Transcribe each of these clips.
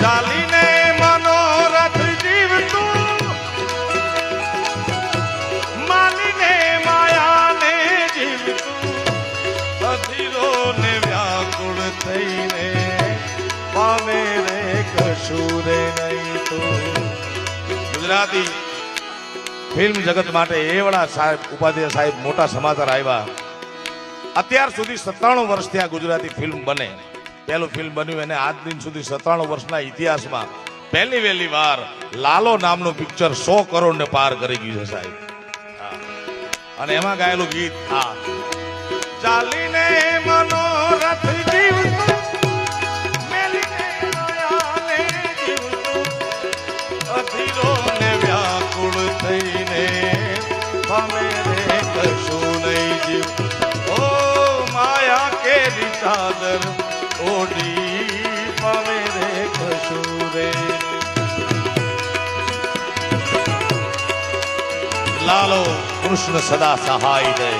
ચાલીને મનોરથ જીવતું માલીને માયાને જીવતું થઈને પામે રે કશુરે નહીં તો. ગુજરાતી ફિલ્મ જગત માટે એવડા સાહેબ, ઉપાધ્યાય સાહેબ મોટા સમાચાર આવ્યા. અત્યાર સુધી સત્તાણું વર્ષથી આ ગુજરાતી ફિલ્મ બને. પહેલું ફિલ્મ બન્યું એને આજ દિન સુધી સત્તાણું વર્ષના ઇતિહાસમાં પહેલી વહેલી વાર લાલો નામનું પિક્ચર સો કરોડ ને પાર કરી ગયું છે સાહેબ. અને એમાં ગાયેલું ગીત, હા. ચાલીને મનોરથ લાલો કૃષ્ણ સદા સહાય દે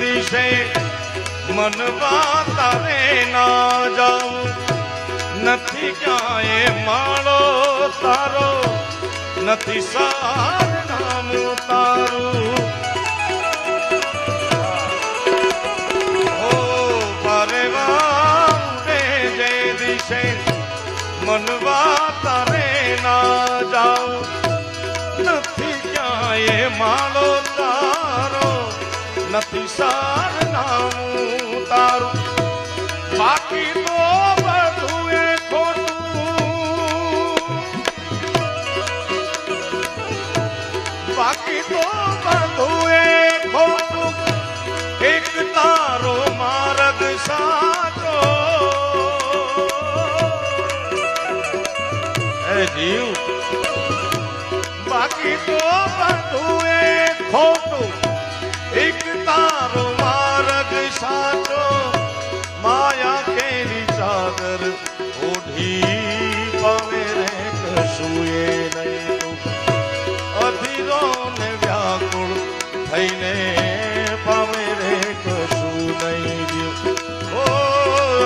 દિશે મનવા તારે ના જાઉં નથી ક્યાંય માળો તારો નથી સાર નામ તારું માળો તારો નથી સાર નામ તારું. બાકી ખોટું. એક તારો માર્ગ સાચો, માયા કેરી ચાદર ઓઢી પવે રે કશું એ નહીં અધીરો ને વ્યાકુળ થઈને પવે રે કશું નહીં ઓ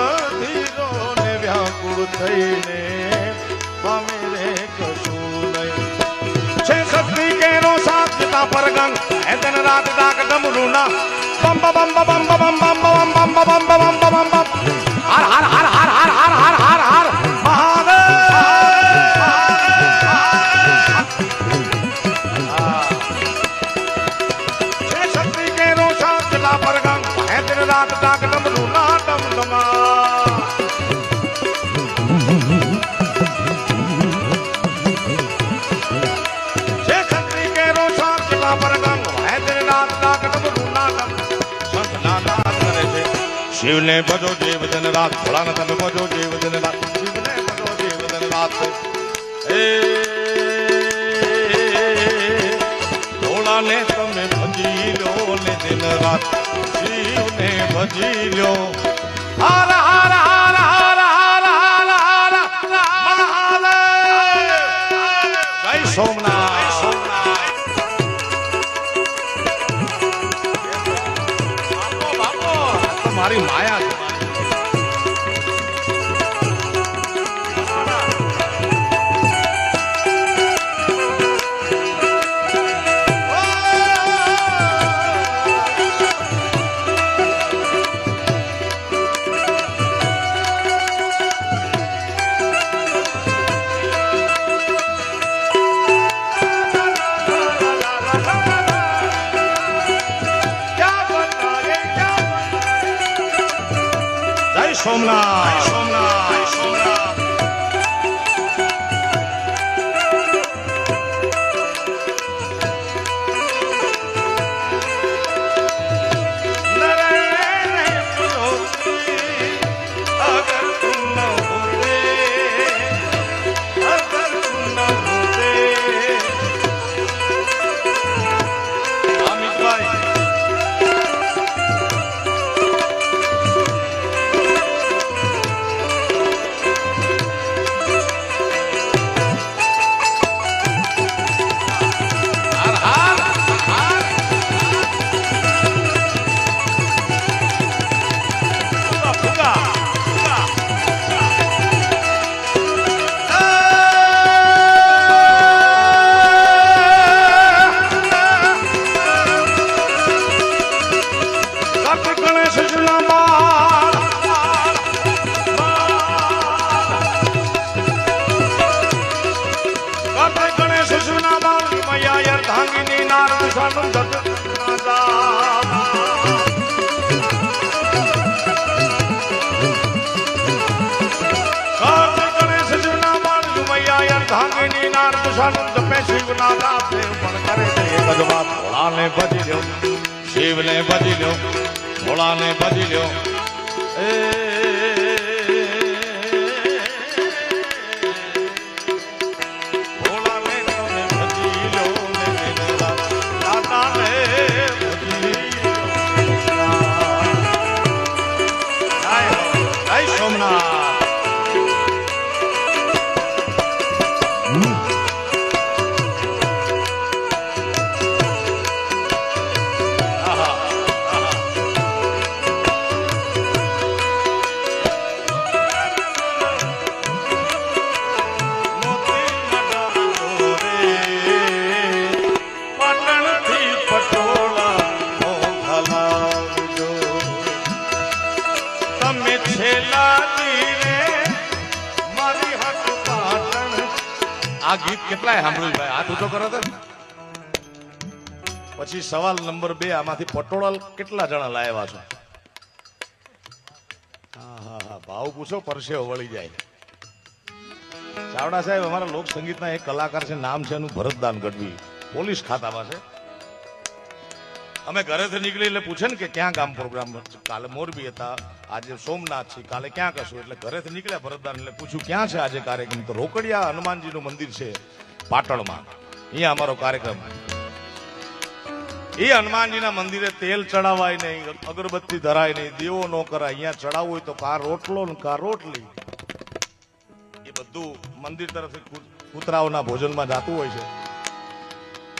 અધીરો ને વ્યાકુળ થઈને પવે રે કશું નહીં. છે શક્તિ કેનો સાથ પરગંગ రాక దాక దమ్ములున్నా బంబ బంబ బంబ బంబ బంబ బంబ బంబ బంబ బంబ શિવને ભજો દેવ જન રાત ભોળાને તમે ભજો દેવ જન રાત શિવને ભજો દેવ જન રાત. હે ભોળાને તમે ભજી લો ને દિન રાત શિવને ભજી લો. હાર હાર. 冲啦 દશાનંદ પે શિવના દાતે પણ કરે છે. એક જ વાત ભોળાને ભજી લ્યો, શિવને ભજી લ્યો, ભોળાને ભજી લ્યો. એ કરો તો. પછી સવાલ નંબર બે, આમાંથી પટોળા કેટલા જણા લાવ્યા છો? ભાવ પૂછો પરસેવો વળી જાય. ચાવડા સાહેબ, અમારા લોક સંગીતના એક કલાકાર છે, નામ છે એનું ભરતદાન ગઢવી. પોલીસ ખાતામાં છે. અમે ઘરેથી નીકળી એટલે પૂછે ને કે ક્યાં ગામ પ્રોગ્રામ કાલે મોરબી હતા, આજે સોમનાથ છે, કાલે ક્યાં કશું? એટલે ઘરેથી નીકળ્યા ભરતદાન એટલે પૂછ્યું, ક્યાં છે આજે કાર્યક્રમ? તો રોકડિયા હનુમાનજીનું મંદિર છે પાટણમાં. અહીંયા અમારો કાર્યક્રમ એ હનુમાનજીના મંદિરે તેલ ચડાવાય નહીં, અગરબત્તી ધરાય નહીં, દેવો ન કરાય. અહીંયા ચડાવવું હોય તો કા રોટલો ને કા રોટલી. એ બધું મંદિર તરફથી કૂતરાઓના ભોજનમાં જાતું હોય છે.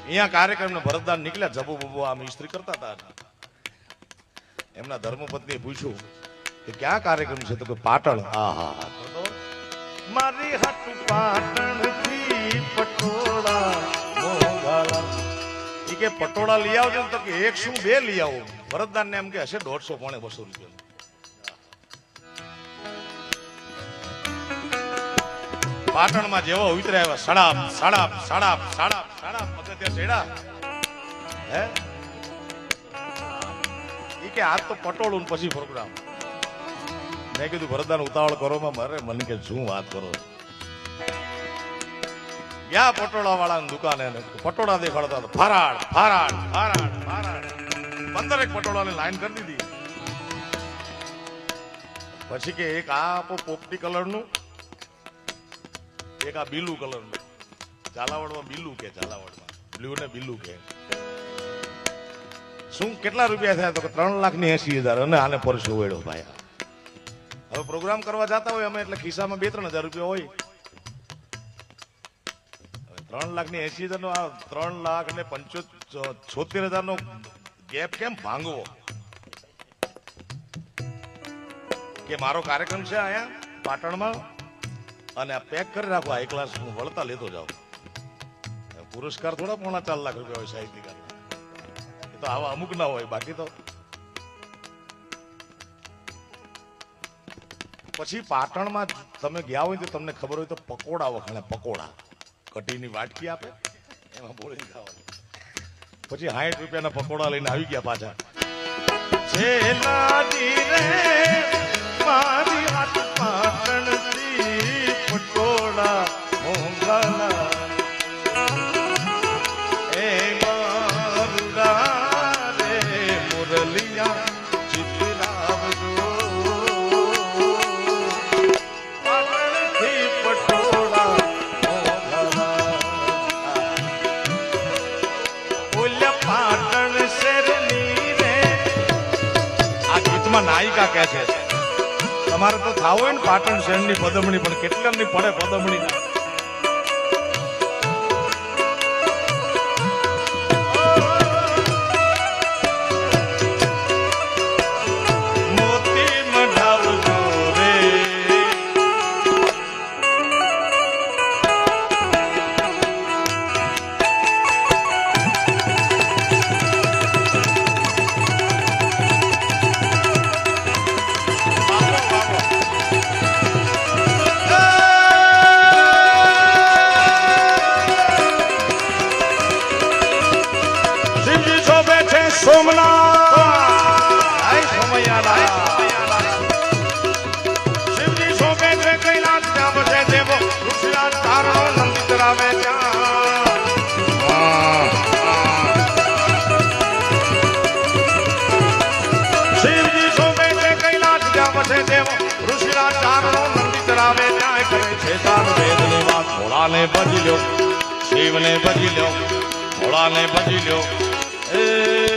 અહીંયા કાર્યક્રમને ભરતદાન નીકળ્યા, જબુ બબુ આમ ઇસ્ત્રી કરતા હતા. એમના ધર્મપત્નીએ પૂછ્યું કે ક્યાં કાર્યક્રમ છે? તો કે પાટણ. હા હા મારી પાટણ પટોળા ઈ કે પટોળા લઈ આવજો તો કે એક શું બે લઈ આવો. ભરતદાન ને એમ કે હશે દોઢસો પોણે બસો રૂપિયા. પાટણમાં જેવો ઉતર્યા સડાપ સડાપ સડાપ સડાપ સડાપ પગથિયા હે? એ કે આ તો પટોળું પછી પ્રોગ્રામ મેં કીધું ભરતદાન ઉતાવળ કરો. મારે મને કે શું વાત કરો ગયા પટોળા વાળાની દુકાને પટોળા દેખાડતા હતા. ફરાડ ફરાડ ફરાડ ફરાળ. પંદરેક પટોળાની લાઈન કરી દીધી. પછી કે એક આ આપો પોપટી કલરનું, એક આ બીલું કલરનું. ઝાલાવાડમાં બીલું કે, ઝાલાવાડમાં? બ્લુ ને બીલું કે. શું કેટલા રૂપિયા થયા? તો કે ત્રણ લાખની એસી હજાર. અને આને પરસો વેડો ભાઈ. હવે પ્રોગ્રામ કરવા જતા હોય અમે, એટલે ખિસ્સામાં બે ત્રણ હજાર રૂપિયા હોય. ત્રણ લાખની એસી હજાર નો આ ત્રણ લાખ ને પંચોતેર હજાર નો ગેપ કેમ ભાંગવો? કે મારો કાર્યક્રમ છે અહીંયા, પાટણમાં? અને આ પેક કરી રાખો, આ ક્લાસ હું વળતા લેતો જાઉં. પુરસ્કાર થોડા પોણા ચાર લાખ રૂપિયા હોય સાહિત્યકાર એ તો આવા અમુક ના હોય, બાકી તો પછી પાટણમાં તમે ગયા હોય તો તમને ખબર હોય તો પકોડા વખાણે પકોડા. કઢીની વાટકી આપે, એમાં બોળી ખાવાનું પછી સાઠ રૂપિયાના પકોડા લઈને આવી ગયા પાછા. મારી હાથ પાટણથી ગીતમાં નાયિકા કહે છે. તમારે તો થાવ ને પાટણ શહેરની પદમણી, પણ કેટલાની પડે પદમણી? ના ભોળાને ભજી લ્યો શિવને ભજી લ્યો ભોળાને ભજી લ્યો. એ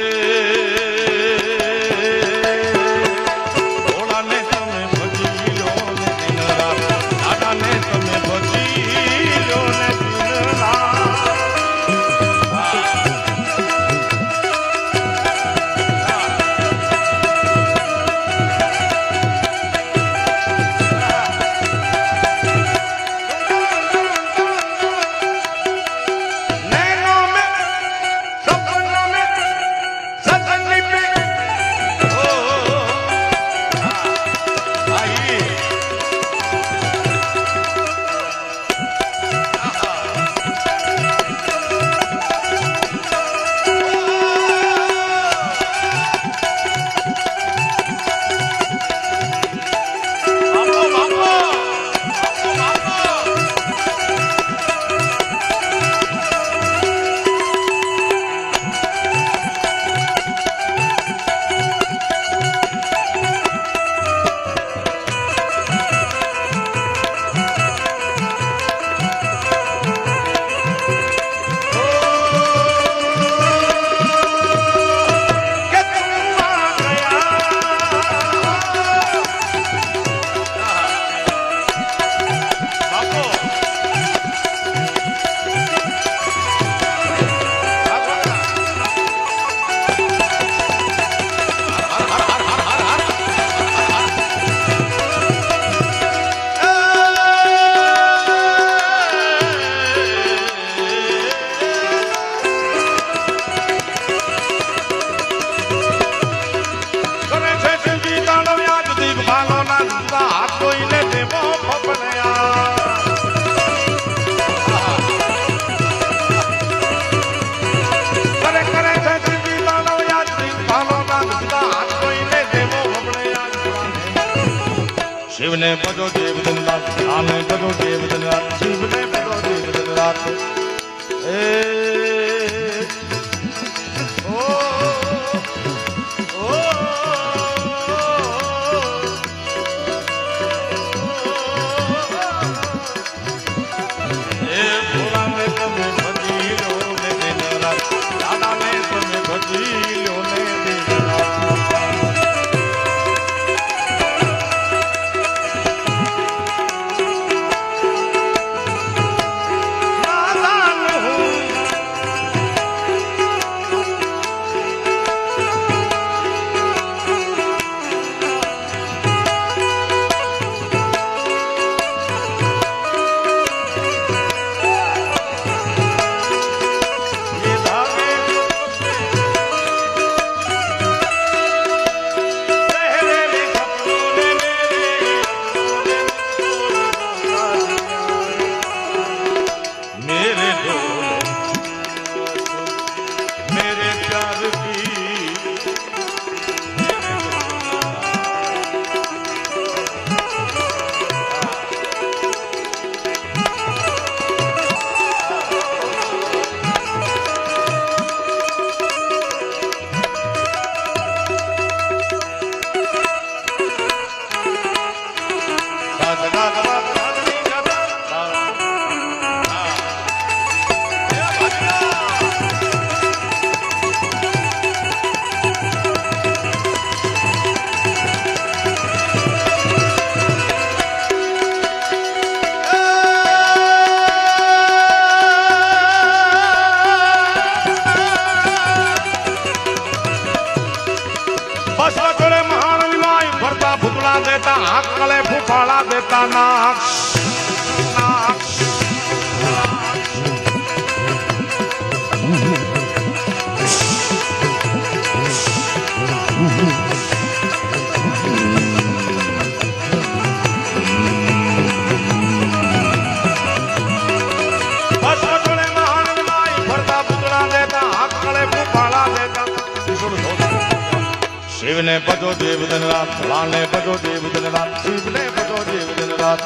શિવને ભજો દેવ દિન રાત ભોળાને ભજો દેવ દિન રાત શિવને ભજો દેવ દિન રાત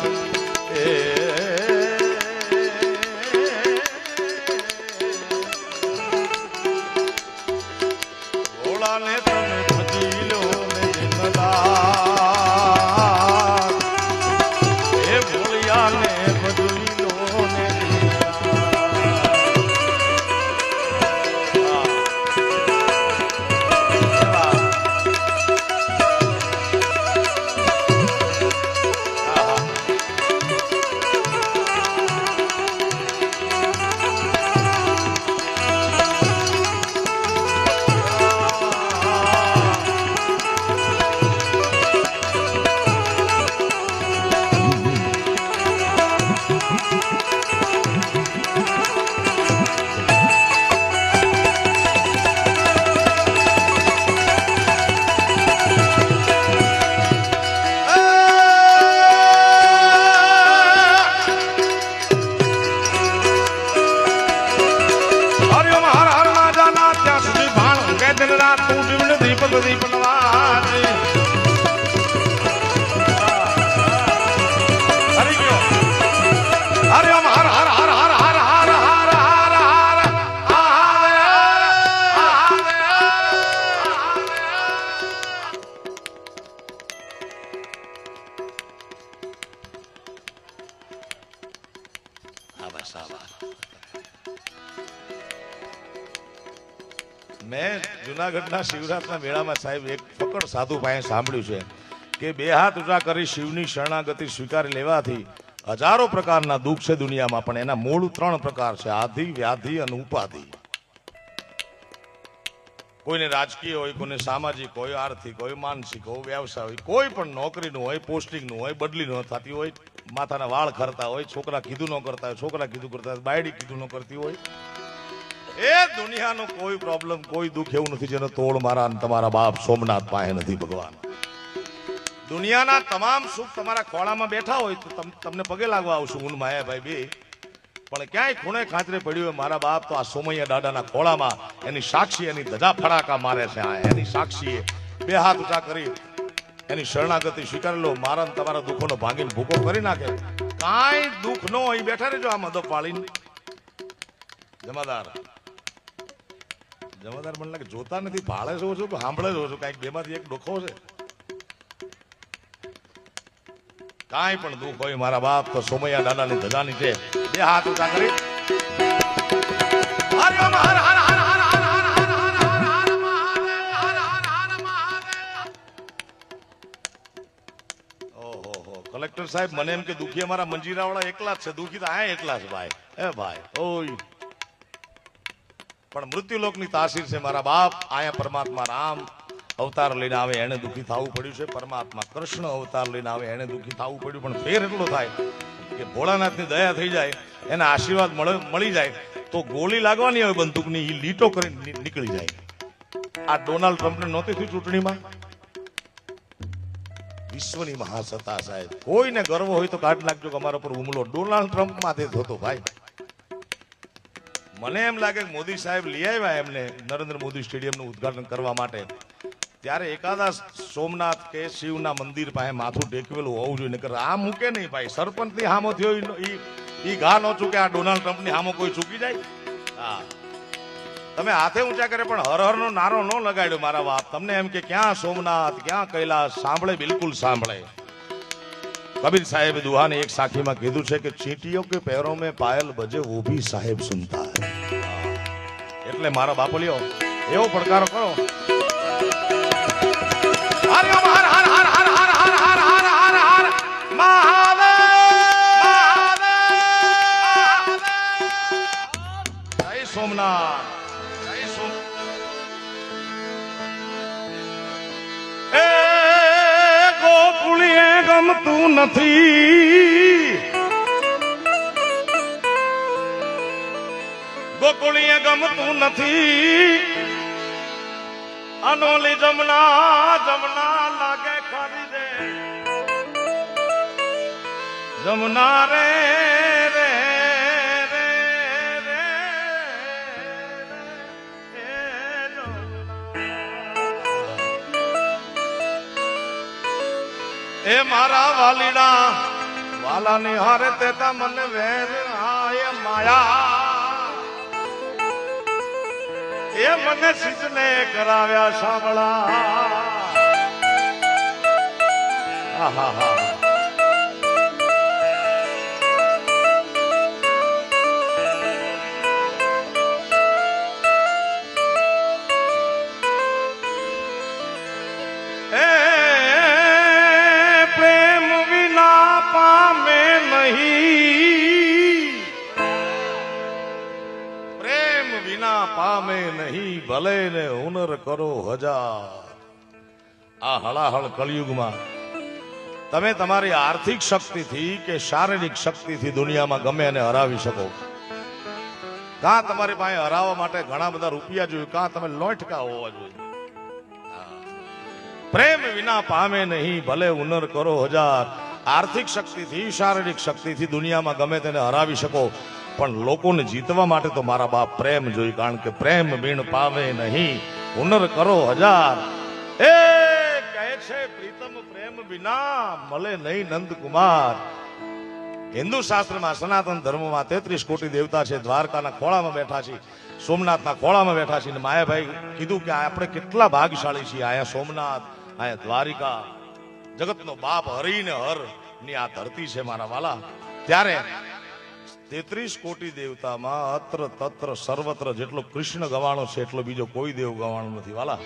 એ பண்ணதை பண்ண શિવરાતના મેળામાં સાહેબ એક પકડ સાધુ ભાઈએ સાંભળ્યું છે કે બે હાથ ઊંચા કરી શિવની શરણાગતિ સ્વીકારી લેવાથી હજારો પ્રકારના દુઃખ છે દુનિયામાં, પણ એના મૂળ ત્રણ પ્રકાર છે, આધિ, વ્યાધિ અને ઉપાધિ. કોઈને રાજકીય હોય, કોઈને સામાજિક હોય, આર્થિક હોય, માનસિક હોય, વ્યવસાય હોય, કોઈ પણ નોકરીનું હોય, પોસ્ટિંગનું હોય, બદલી ન થતી હોય, માથાના વાળ ખરતા હોય, છોકરા કીધું ન કરતા હોય, છોકરા કીધું કરતા હોય, બાયડી કીધું ન કરતી હોય એ દુનિયાનો કોઈ પ્રોબ્લેમ કોઈ દુઃખ એવું નથી જેનો તોડ મારા અને તમારા બાપ સોમનાથ પાસે નથી ભગવાન. દુનિયાના તમામ સુખ તમારા ખોળામાં બેઠા હોય તો તમ- તમને પગે લાગવા આવશું. હું માયાભાઈ બે. પણ ક્યાંય ખૂણે ખાતરે પડ્યું હોય મારા બાપ તો આ સોમૈયા દાદાના ખોળામાં એની સાક્ષી, એની ધજા ફડાકા મારે છે આ, એની સાક્ષીએ બે હાથ ઊંચા કરી, એની શરણાગતિ સ્વીકારી લો, મારા તમારા દુઃખોનો ભાંગીને ભૂકો કરી નાખે. કાંઈ દુઃખ ન હોય બેઠા રહેજો આ મધો પાળીને જમાદાર જવાદાર મને લાગે જોતા નથી ભાળે છો છું સાંભળે છો છું કાંઈક બેમાંથી એક ડોખો છે કાંઈ પણ દુઃખ હોય મારા બાપ તો સોમૈયા દાદાની ધજાની છે બે હાથ ઊંચા કરી હર હર કલેક્ટર સાહેબ મને એમ કે દુખી અમારા મંજીરાવાળા એકલા જ છે દુખી તો આ એકલા જ ભાઈ હે ભાઈ ઓય પણ મૃત્યુલોકની તાસીર છે મારા બાપ. આયા પરમાત્મા રામ. અવતાર લઈને આવે એને દુઃખી થવું પડ્યું છે. પરમાત્મા કૃષ્ણ અવતાર લઈને આવે એને દુઃખી થવું પડ્યું. પણ ફેર એટલો થાય કે ભોળાનાથની દયા થઈ જાય, એના આશીર્વાદ મળે જાય, તો ગોળી લાગવાની હોય બંદૂકની એ લીટો કરીને નીકળી જાય. આ ડોનાલ્ડ ટ્રમ્પને નહોતી થઈ ચૂંટણીમાં? વિશ્વની મહાસત્તા સાહેબ. કોઈને ગર્વ હોય તો કાઢ નાખજો કે અમારા પર હુમલો. ડોનાલ્ડ ટ્રમ્પ માથે થતો ભાઈ. મને એમ લાગે કે મોદી સાહેબ લઈ આવ્યા એમને નરેન્દ્ર મોદી સ્ટેડિયમનું ઉદ્ઘાટન કરવા માટે. ત્યારે એકાદા સોમનાથ કે શિવના મંદિર પાસે માથું ટેકવેલું હોવું જોઈએ, નકર આ મૂકે નહીં ભાઈ. સરપંચની હામો થયો એ ઘા ન ચૂકે, આ ડોનાલ્ડ ટ્રમ્પની હામો કોઈ ચૂકી જાય? હા. તમે હાથે ઊંચા કરે, પણ હરહરનો નારો ન લગાડ્યો મારા બાપ. તમને એમ કે ક્યાં સોમનાથ, ક્યાં કૈલાસ? સાંભળે, બિલકુલ સાંભળે. કબીર સાહેબ દુહાને એક સાખીમાં કીધું છે કે ચીટીઓ કે પેરો મેં પાયલ બજે વો ભી સાહેબ સુનતા હે. એટલે મારા બાપો લ્યો એવો પડકારો કરો. સોમનાથ. ગમતું નથી. ગોકુળીએ ગમતું નથી. અનોલી જમના જમના લાગે ખરી રે જમના રે એ મારા વાલીડા, વાલાની હારે તેતા મને વેર હાય માયા. એ મને સિજને કરાવ્યા સાંભળા. હા એ હળાહળ કલયુગમાં તમે તમારી આર્થિક શક્તિથી કે શારીરિક શક્તિથી દુનિયામાં ગમે એને હરાવી શકો. કાં તમારી પાસે હરાવવા માટે ઘણા બધા રૂપિયા જોઈએ કાં તમે લોટકા હોવા જોઈએ પ્રેમ વિના પામે નહીં, ભલે હુનર કરો હજાર. આર્થિક શક્તિથી, શારીરિક શક્તિથી દુનિયામાં ગમે તેને હરાવી શકો. પણ લોકોને જીતવા માટે તો મારા બાપ પ્રેમ જોઈ, કારણ કે પ્રેમ બીણ પામે નહીં. હુનર કરો હજાર. એ છે, પ્રીતમ પ્રેમ વિના મળે નહીં નંદકુમાર. હિન્દુ શાસ્ત્રમાં સનાતન ધર્મમાં તેત્રીસ કોટી દેવતા છે, દ્વારકાના ખોળામાં બેઠા છે, સોમનાથના ખોળામાં બેઠા છે માયાભાઈ કીધું કે આપણે કેટલા ભાગશાળી છીએ અહીંયા સોમનાથ અહીંયા દ્વારિકા. જગતનો બાપ હરિને હર, ની આ ધરતી છે મારા વાલા. ત્યારે તેત્રીસ કોટી દેવતામાં અત્ર તત્ર, સર્વત્ર જેટલો કૃષ્ણ ગવાણો છે, એટલો બીજો કોઈ દેવ ગવાણો નથી, વાલા.